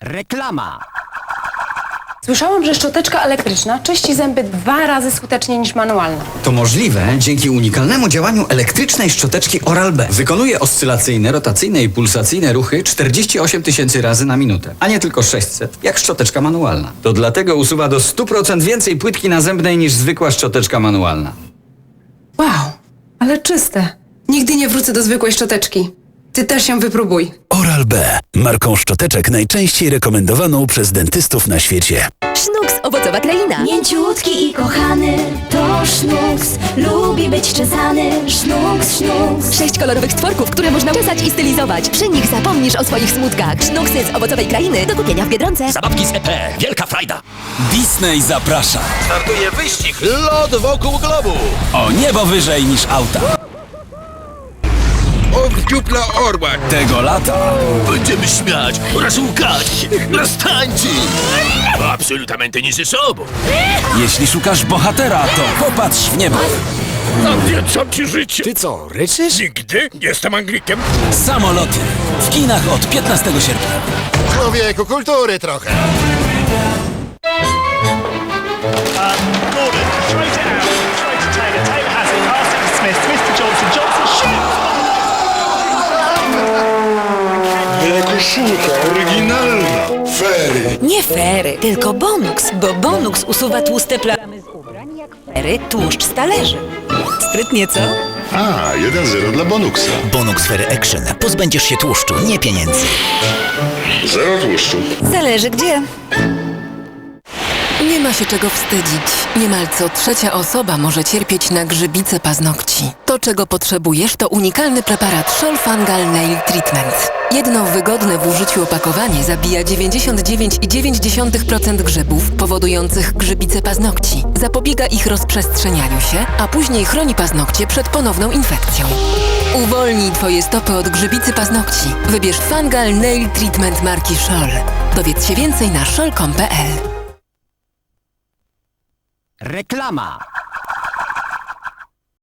Reklama. Słyszałam, że szczoteczka elektryczna czyści zęby dwa razy skuteczniej niż manualna. To możliwe dzięki unikalnemu działaniu elektrycznej szczoteczki Oral-B. Wykonuje oscylacyjne, rotacyjne i pulsacyjne ruchy 48 tysięcy razy na minutę, a nie tylko 600, jak szczoteczka manualna. To dlatego usuwa do 100% więcej płytki nazębnej niż zwykła szczoteczka manualna. Wow, ale czyste. Nigdy nie wrócę do zwykłej szczoteczki. Ty też ją wypróbuj. Oral-B. Marką szczoteczek najczęściej rekomendowaną przez dentystów na świecie. Sznux, owocowa kraina. Mięciutki i kochany, to sznux, lubi być czesany, sznux, sznux. Sześć kolorowych stworków, które można czesać i stylizować. Przy nich zapomnisz o swoich smutkach. Sznuksy z owocowej krainy do kupienia w Biedronce. Zabawki z EP. Wielka frajda. Disney zaprasza. Startuje wyścig Lot wokół globu. O niebo wyżej niż auta. Dziupla orła. Tego lata Będziemy śmiać oraz łkać, roztańczyć. Absolutamente nie ze sobą. Jeśli szukasz bohatera, to popatrz w niebo. Nawiedzam ci życie. Ty co, ryczysz? Nigdy jestem Anglikiem. Samoloty. W kinach od 15 sierpnia. Człowieku, kultury trochę. Koszulka oryginalna. Fery. Nie fery, tylko Bonux, bo Bonux usuwa tłuste plamy z ubrań jak fery, tłuszcz z talerzy. Sprytnie, co? A, 1-0 dla Bonuxa. Bonux Ferry Action. Pozbędziesz się tłuszczu, nie pieniędzy. Zero tłuszczu. Zależy gdzie. Nie ma się czego wstydzić. Niemal co trzecia osoba może cierpieć na grzybice paznokci. To, czego potrzebujesz, to unikalny preparat Scholl Fungal Nail Treatment. Jedno wygodne w użyciu opakowanie zabija 99,9% grzybów powodujących grzybice paznokci. Zapobiega ich rozprzestrzenianiu się, a później chroni paznokcie przed ponowną infekcją. Uwolnij Twoje stopy od grzybicy paznokci. Wybierz Fungal Nail Treatment marki Scholl. Dowiedz się więcej na scholl.com.pl Reklama.